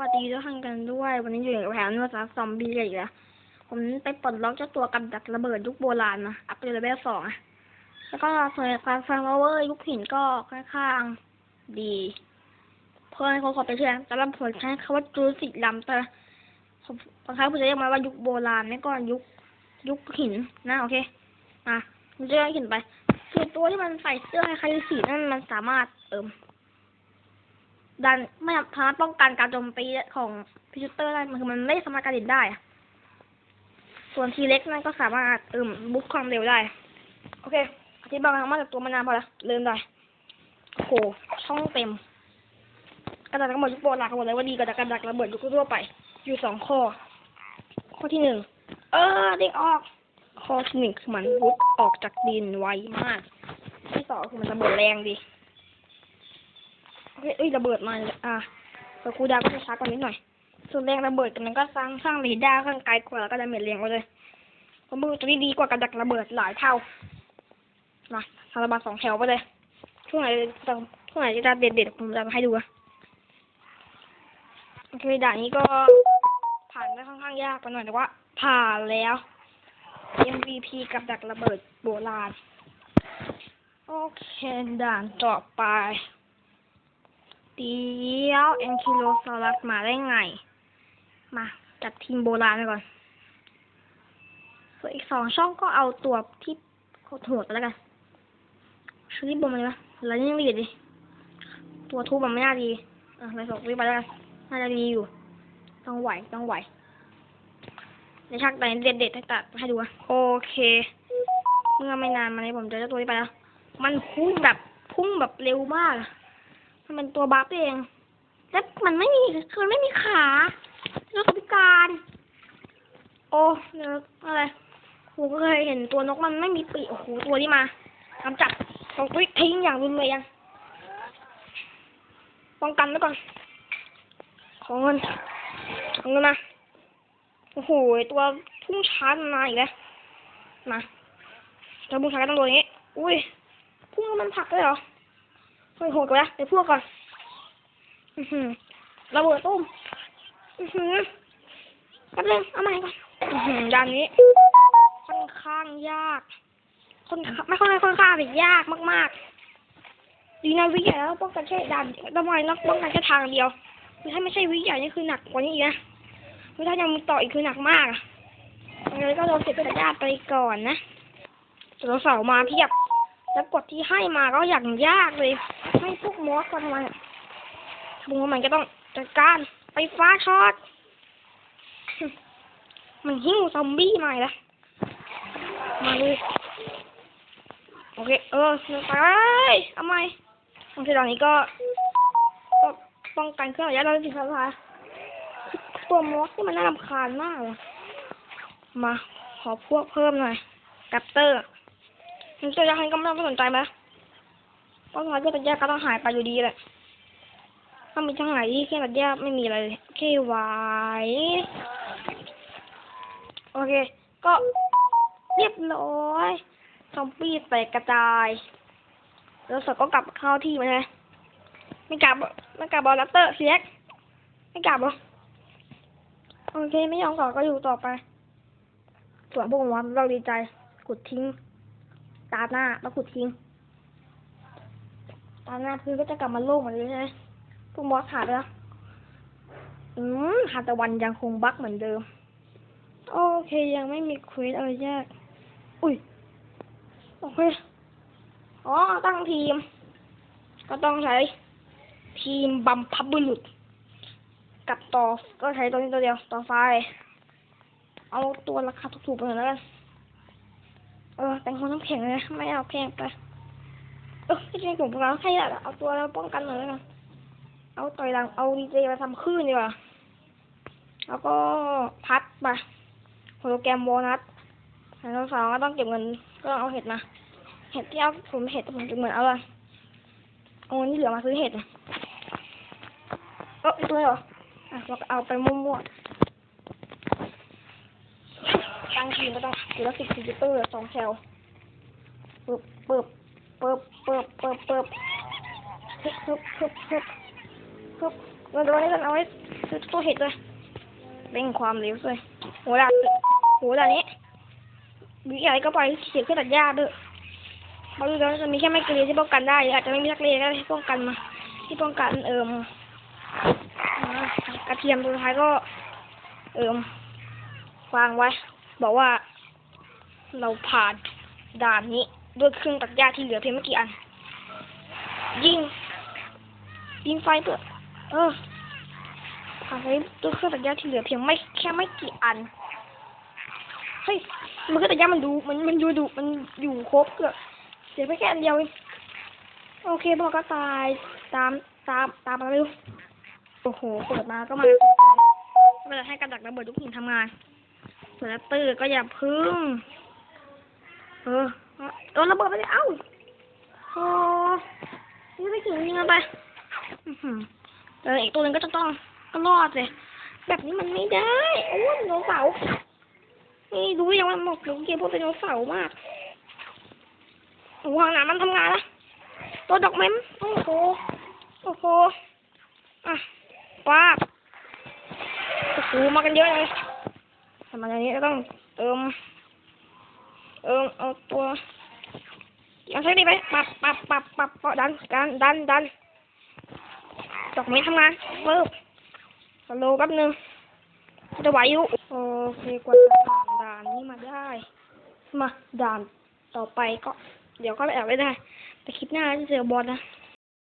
วัสดีทุกท่านกันด้วย วันนี้อยู่กับแผนภาษาซอมบี้อีกแล้วผมไปปลดล็อกเจ้าตัวกับดักระเบิดยุคโบราณมาอัพเป็นเลเวลสองอะแล้วก็เผยความฟังเวอร์ยุคหินก็ค่อนข้างดีเพื่อนเขาขอไปเชื่อแต่ละผลใช้คำว่าจูสิลัมเตอร์บางครั้งผมจะเรียกมันว่ายุคโบราณไม่ก็ยุคยุคหินนะโอเคอะผมจะเรียกหินไปคือตัวที่มันใส่เสื้อคล้ายๆสีนั่นมันสามารถเอิม ดันไม่สามารถป้องกันการโจมตีของพิชูเตอร์ได้มันคือมันไม่สามารถการดินได้ ส่วนทีเล็กนั่นก็สามารถเอิ่มบุกความเร็วได้ โอเคอธิบายมาจากตัวมานานพอแล้วเริ่มได้โอ้โหช่องเต็มกระดาษระเบิดยุคโบราณเขาบอกเลยว่าดีกว่ากระดาษระเบิดยุคทั่วไป อยู่สองข้อ ข้อที่หนึ่งเออเด็กออกข้อที่หนึ่งคือมันวุดออกจากดินไวมาก ที่สองคือมันระเบิดแรงดี เฮ้ยเอ้ยระเบิดมาอะแต่คูดาวก็จะช้ากว่านิดหน่อย ส่วนแรงระเบิดกันมันก็สร้างสร้างเรดาร์ข้างไกลกว่าแล้วก็ดาเมจแรงกว่าเลยผมมือตัวนี้ดีกว่ากับดักระเบิดหลายเท่ามาทารบาสองแถวไปเลยช่วงไหนจะช่วงไหนจะเด็ดเด็ดผมจะมาให้ดูอะโอเคด่านนี้ก็ผ่านได้ค่อนข้างยากไปหน่อยแต่ว่า ผ่านแล้ว MVP กับดักระเบิดโบราณ โอเค ด่านต่อไป เดี๋ยวแอนคิโลซอรัสมาได้ไง มาจัดทีมโบราณไปก่อนส่วนอีกสองช่องก็เอาตัวที่โหดไปแล้วกันชื่อที่บอมมันะแล้วยังดีดิ ตัวทูบมันไม่น่าดีอะเลยส่งวิไปแล้วกันน่าจะดีอยู่ ต้องไหวต้องไหวในชักไหนเด็ดเด็ดให้ตัดให้ดูอะโอเค เมื่อไม่นานมานี้ผมเจอเจ้าตัวนี้ไปแล้ว มันพุ่งแบบพุ่งแบบเร็วมาก มันเป็นตัวบัฟเอง แล้วมันไม่มีคือไม่มีขาแล้วก็พิการ โอ้เนื้ออะไรผมก็เคยเห็นตัวนกมันไม่มีปีกโอ้โหตัวนี้มากำจัดต้องตุ้ยทิ้งอย่างรุนแรงป้องกันไว้ก่อน ของเงินของเงินมาโอ้โหตัวพุ่งชาร์จมาอีกแล้วมาตัวพุ่งชาก็ต้องโดนอย่างนี้ อุ้ยพุ่งมันผลักเลยเหรอ เฮ้ยโหดกว่านะเดี๋ยวพวกก่อนอือหือระเบิดตุ้มแป๊บนึงเอาใหม่ก่อนด้านนี้ ค่อนข้างยากค่อนไม่ค่อนข้าค่อนข้างสิยากมาก ๆ ดีนะวิใหญ่แล้วป้องกันแค่ด่านทำไมนักป้องกันแค่ทางเดียวคือถ้าไม่ใช่วิใหญ่นี่คือหนักกว่านี้อีกนะคือถ้ายังต่ออีกคือหนักมากอะงั้นก็โดนเสียสัญญาไปก่อนนะตัวเสามาเพียบแล้วกดที่ให้มาก็อย่างยากเลย ให้พวกมอสมาทำไมทำไมมันก็ต้องจัดการไฟฟ้าช็อต มันหิ้วซอมบี้มาแล้วมาเลยโอเค เออไปเอาไหมโอเคตอนนี้ก็ก็ป้องกันเครื่องระยะเราสิครับค่ะตัวมอสที่มันน่ารำคาญมากเลยมา ขอพวกเพิ่มหน่อยกัปเตอร์มันจะยังไงก็ไม่ต้องสนใจไหม พราะงั้นก็ตัดแยกก็ต้องหายไปอยู่ดีแหละถ้ามีช่างไหนที่แค่ตัดแยกไม่มีอะไรเลยโอเคไหวโอเค ก็เรียบร้อยซอมบี้แตกกระจาย แล้วสดก็กลับเข้าที่มาไหมไม่กลับไม่กลับบอลลัปเตอร์เสียกไม่กลับหรอโอเค ไม่ยอมกลับก็อยู่ต่อไปส่วนพวกมอสเราดีใจกดทิ้ง ตาหน้าแล้วขุดทิ้ง ตาหน้าพื้นก็จะกลับมาโล่งเหมือนเดิมใช่ไหมพวกมอสหายไปแล้ว อืมหาตะวันยังคงบักเหมือนเดิม โอเคยังไม่มีเควสอะไรยาก อุ้ย โอเค อ๋อ ตั้งทีม ก็ต้องใช้ ทีมบัมพับบุรุษ กับต่อ ก็ใช้ตัวนี้ตัวเดียว ต่อไฟ เอาตัวราคาถูกๆไปหน่อยแล้วกัน เออ แต่งคนต้องแข็งเลยนะไม่เอาแพงไป เออที่จริงผมเราแค่อยากเอาตัวเราป้องกันหน่อยแล้วกันเอาต่อยหลังเอาดีเจมาทำคลื่นดีกว่า แล้วก็พัดมาโฮโลแกรมโบนัสไดโนเสาร์ก็ต้องเก็บเงินก็เอาเห็ดมาเห็ดที่เอาผมเห็ดผมจะเหมือนเอาอะไรเอาเงินที่เหลือมาซื้อเห็ดนะเออตัวเหรออะเราเอาไปมั่วๆตั้งทีมก็ต้องอยู่ละสิบคอมพิวเตอร์สองแถวเปิบเปิบ ปิบเปิบเปิบเปิบฮึ๊บฮึ๊บฮึ๊บฮึบฮึบเราดูนี่กันเอาไว้คือตัวเห็ดด้วยเร่งความเร็วด้วยโหด่านโหด่านนี้วิอะไรก็ไปเสียขึ้นตัดหญ้าด้วยเพราะดูแล้วจะมีแค่ไม่กี่ที่ป้องกันได้อาจจะไม่มีสักเลนก็ได้ที่ป้องกันมา ที่ป้องกันเอิมอ่ากระเทียมตัวสุดท้ายก็เอิมวางไว้ บอกว่า เราผ่านด่านนี้ ด้วยเครื่องตัดหญ้าที่เหลือเพียงไม่กี่อัน ยิง ยิงไฟเปอเออผ่านไปด้วยเครื่องตัดหญ้าที่เหลือเพียงไม่แค่ไม่กี่อันเฮ้ยมันก็ตัดหญ้ามันดูมันมันอยู่ดูมันอยู่ครบเกือบเสียไปแค่อันเดียวเองโอเคพอก็ตายตามตามตามมาเร็วโอ้โหเปิดมาก็มาเวลาให้กระดักระเบิดทุกหินทำงานเปิดแล้วตื้อก็อย่าพึ่ง เออ โดนระเบิดไปเลยเอ้าโอ้นี่ไม่ถึงยิงมันไปอือหือแต่อีกตัวหนึงก็จะต้องก็รอดเลย แบบนี้มันไม่ได้ โอ้ยโนเสาร์นี่ดูยังมันหมกหลุมเกมพวกไดโนเสาร์มากโอ้โหหนามันทำงานละตัวดอกเม้มโอ้โหโอ้โหอะป้าโอ้โหมากันเยอะเลยทำอย่างนี้ก็ต้องเติมเออเอาตัว เอาใช้ดีไปปับปับปับปับปับดันดันดันดันดอกไม้ทำงานเพิ่มสโลว์แป๊บนึงจะไหวอยู่โอเคกว่าจะผ่านด่านนี้มาได้ มาด่านต่อไปก็ เดี๋ยวก็ไปแอบไว้ได้ แต่คลิปหน้าจะเจอบอลนะ